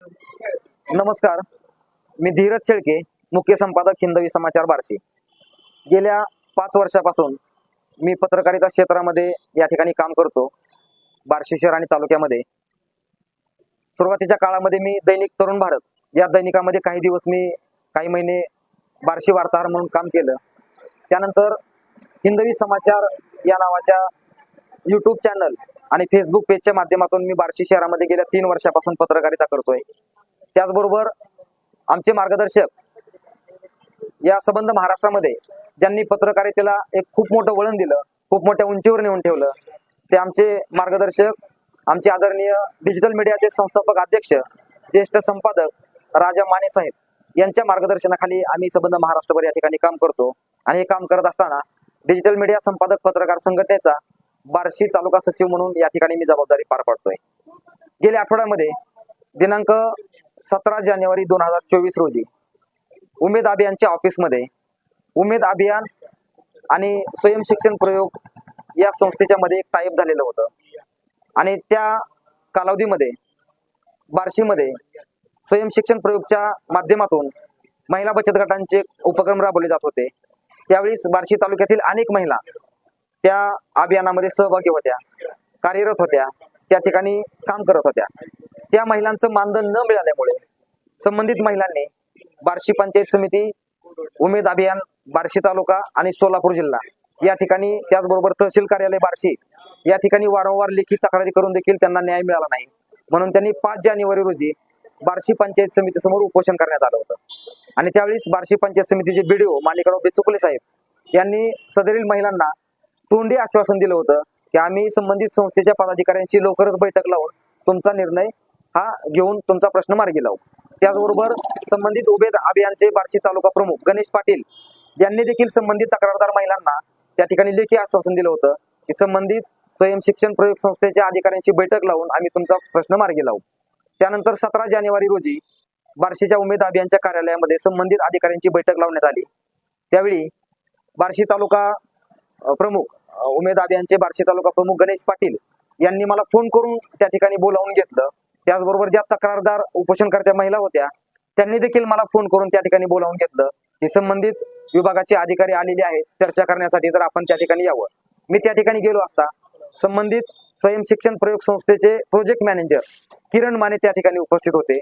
नमस्कार. मी धीरज शेळके मुख्य संपादक हिंदवी समाचार बार्शी. गेल्या पाच वर्षापासून मी पत्रकारिता क्षेत्रामध्ये या ठिकाणी काम करतो बार्शी शहर आणि तालुक्यामध्ये. सुरुवातीच्या काळामध्ये मी दैनिक तरुण भारत या दैनिकामध्ये काही दिवस मी काही महिने बार्शी वार्ताहर म्हणून काम केलं. त्यानंतर हिंदवी समाचार या नावाच्या यूट्यूब चॅनल आणि फेसबुक पेजच्या माध्यमातून मी बार्शी शहरामध्ये गेल्या तीन वर्षापासून पत्रकारिता करतोय. त्याचबरोबर आमचे मार्गदर्शक या संबंध महाराष्ट्रामध्ये ज्यांनी पत्रकारितेला एक खूप मोठं वळण दिलं खूप मोठ्या उंचीवर नेऊन ठेवलं ते आमचे मार्गदर्शक आमचे आदरणीय डिजिटल मीडियाचे संस्थापक अध्यक्ष ज्येष्ठ संपादक राजा माने साहेब यांच्या मार्गदर्शनाखाली आम्ही संबंध महाराष्ट्रभर या ठिकाणी काम करतो. आणि हे काम करत असताना डिजिटल मीडिया संपादक पत्रकार संघटनेचा बार्शी तालुका सचिव म्हणून या ठिकाणी मी जबाबदारी पार पाडतोय. गेल्या आठवड्यामध्ये दिनांक सतरा जानेवारी दोन हजार चोवीस रोजी उमेद अभियानच्या ऑफिसमध्ये उमेद अभियान आणि स्वयंशिक्षण प्रयोग या संस्थेच्या मध्ये एक टाईप झालेलं होतं. आणि त्या कालावधीमध्ये बार्शीमध्ये स्वयंशिक्षण प्रयोगच्या माध्यमातून महिला बचत गटांचे उपक्रम राबवले जात होते. त्यावेळी बार्शी तालुक्यातील अनेक महिला त्या अभियानामध्ये सहभागी होत्या कार्यरत होत्या त्या ठिकाणी काम करत होत्या. त्या महिलांचं मानधन न मिळाल्यामुळे संबंधित महिलांनी बार्शी पंचायत समिती उमेद अभियान बार्शी तालुका आणि सोलापूर जिल्हा या ठिकाणी त्याचबरोबर तहसील कार्यालय बार्शी या ठिकाणी वारंवार लेखी तक्रारी करून देखील त्यांना न्याय मिळाला नाही. म्हणून त्यांनी पाच जानेवारी रोजी बार्शी पंचायत समितीसमोर उपोषण करण्यात आलं होतं. आणि त्यावेळेस बार्शी पंचायत समितीचे बीडीओ माणिकराव बेचुकले साहेब यांनी सदरील महिलांना तोंडी आश्वासन दिलं होतं की आम्ही संबंधित संस्थेच्या पदाधिकाऱ्यांशी लवकरच बैठक लावून तुमचा निर्णय हा घेऊन तुमचा प्रश्न मार्गी लावू. त्याचबरोबर संबंधित उभे अभियानचे बार्शी तालुका प्रमुख गणेश पाटील यांनी देखील संबंधित तक्रारदार महिलांना त्या ठिकाणी लेखी आश्वासन दिलं होतं की संबंधित स्वयं शिक्षण प्रयोग संस्थेच्या अधिकाऱ्यांची बैठक लावून आम्ही तुमचा प्रश्न मार्गी लावू. त्यानंतर सतरा जानेवारी रोजी बार्शीच्या उमेद अभियानच्या कार्यालयामध्ये संबंधित अधिकाऱ्यांची बैठक लावण्यात आली. त्यावेळी बार्शी तालुका प्रमुख उमेद अभियानचे बार्शी तालुका प्रमुख गणेश पाटील यांनी मला फोन करून त्या ठिकाणी बोलावून घेतलं. त्याचबरोबर ज्या तक्रारदार उपोषणकर्त्या महिला होत्या त्यांनी देखील मला फोन करून त्या ठिकाणी बोलावून घेतलं. हे संबंधित विभागाचे अधिकारी आलेले आहेत चर्चा करण्यासाठी तर आपण त्या ठिकाणी यावं. मी त्या ठिकाणी गेलो असता संबंधित स्वयं शिक्षण प्रयोग संस्थेचे प्रोजेक्ट मॅनेजर किरण माने त्या ठिकाणी उपस्थित होते.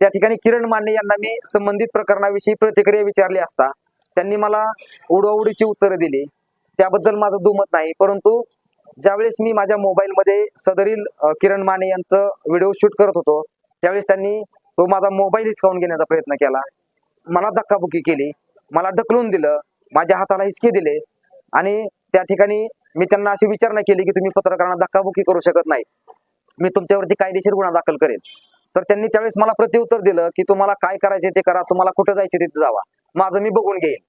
त्या ठिकाणी किरण माने यांना मी संबंधित प्रकरणाविषयी प्रतिक्रिया विचारली असता त्यांनी मला उडवाउडीची उत्तरं दिली. त्याबद्दल माझं दुमत नाही. परंतु ज्यावेळेस मी माझ्या मोबाईलमध्ये सदरील किरण माने यांचं व्हिडिओ शूट करत होतो त्यावेळेस त्यांनी तो माझा मोबाईल हिसकावून घेण्याचा प्रयत्न केला. मला धक्काबुक्की केली. मला ढकलून दिलं. माझ्या हाताला हिसके दिले. आणि त्या ठिकाणी मी त्यांना अशी विचारणा केली की तुम्ही पत्रकारांना धक्काबुक्की करू शकत नाही. मी तुमच्यावरती कायदेशीर गुन्हा दाखल करेन. तर त्यांनी त्यावेळेस मला प्रत्युत्तर दिलं की तुम्हाला काय करायचे ते करा. तुम्हाला कुठं जायचे तिथे जावा. माझं मी बघून घेईन.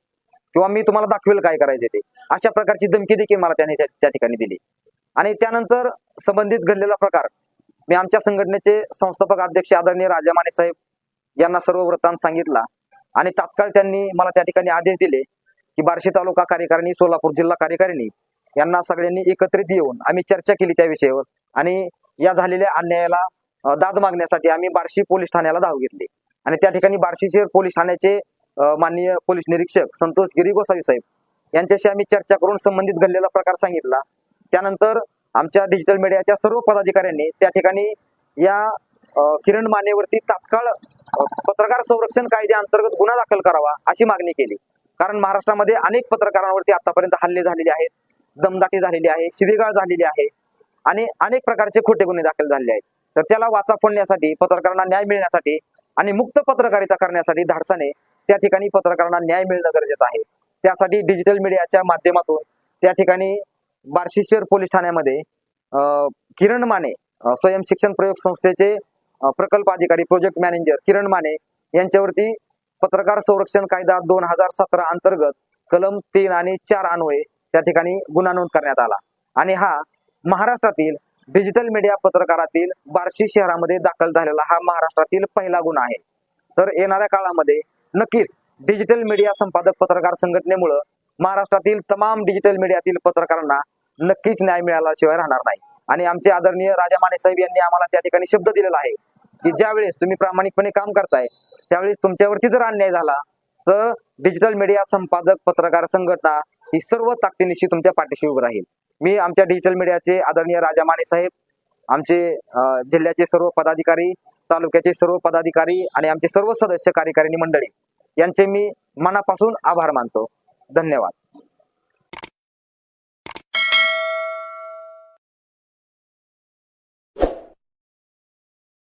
किंवा मी तुम्हाला दाखवेल काय करायचे ते. अशा प्रकारची धमकी देखील मला त्याने त्या ठिकाणी दिली. आणि त्यानंतर संबंधित घडलेला प्रकार. मी आमच्या संघटनेचे संस्थापक अध्यक्ष आदरणीय राजा माने साहेब यांना सर्व वृत्तांत सांगितला. आणि तात्काळ त्यांनी मला त्या ठिकाणी आदेश दिले की बार्शी तालुका कार्यकारिणी सोलापूर जिल्हा कार्यकारिणी यांना सगळ्यांनी एकत्रित येऊन आम्ही चर्चा केली त्या विषयावर. आणि या झालेल्या अन्यायाला दाद मागण्यासाठी आम्ही बार्शी पोलीस ठाण्याला धाव घेतली. आणि त्या ठिकाणी बार्शी शहर पोलीस ठाण्याचे माननीय पोलीस निरीक्षक संतोष गिरी गोसावी साहेब यांच्याशी आम्ही चर्चा करून संबंधित घडलेला प्रकार सांगितला. त्यानंतर आमच्या डिजिटल मीडियाच्या सर्व पदाधिकाऱ्यांनी त्या ठिकाणी या किरण मानेवरती तात्काळ पत्रकार संरक्षण कायद्याअंतर्गत गुन्हा दाखल करावा अशी मागणी केली. कारण महाराष्ट्रामध्ये अनेक पत्रकारांवरती आतापर्यंत हल्ले झालेले आहेत दमदाटी झालेली आहे शिवीगाळ झालेली आहे आणि अनेक प्रकारचे खोटे गुन्हे दाखल झालेले आहेत. तर त्याला वाचा फोडण्यासाठी पत्रकारांना न्याय मिळण्यासाठी आणि मुक्त पत्रकारिता करण्यासाठी धाडसाने त्या ठिकाणी पत्रकारांना न्याय मिळणं गरजेचं आहे. त्यासाठी डिजिटल मीडियाच्या माध्यमातून त्या ठिकाणी बार्शी शहर पोलीस ठाण्यामध्ये किरण माने स्वयं शिक्षण प्रयोग संस्थेचे प्रकल्प अधिकारी प्रोजेक्ट मॅनेजर किरण माने यांच्यावरती पत्रकार संरक्षण कायदा दोन हजार सतरा अंतर्गत कलम तीन आणि चार अन्वये त्या ठिकाणी गुन्हा नोंद करण्यात आला. आणि हा महाराष्ट्रातील डिजिटल मीडिया पत्रकारातील बार्शी शहरामध्ये दाखल झालेला हा महाराष्ट्रातील पहिला गुन्हा आहे. तर येणाऱ्या काळामध्ये नक्कीच डिजिटल मीडिया संपादक पत्रकार संघटनेमुळं महाराष्ट्रातील तमाम डिजिटल मीडियातील पत्रकारांना नक्कीच न्याय मिळाल्याशिवाय राहणार नाही. आणि आमचे आदरणीय राजा माने साहेब यांनी आम्हाला त्या ठिकाणी शब्द दिलेला आहे की ज्यावेळेस तुम्ही प्रामाणिकपणे काम करताय त्यावेळेस तुमच्यावरती जर अन्याय झाला तर डिजिटल मीडिया संपादक पत्रकार संघटना ही सर्व ताकदीनिशी तुमच्या पाठीशी उभं राहील. मी आमच्या डिजिटल मीडियाचे आदरणीय राजा माने साहेब आमचे जिल्ह्याचे सर्व पदाधिकारी तालुक्याचे सर्व पदाधिकारी आणि आमचे सर्व सदस्य कार्यकारिणी मंडळी यांचे मी मनापासून आभार मानतो. धन्यवाद.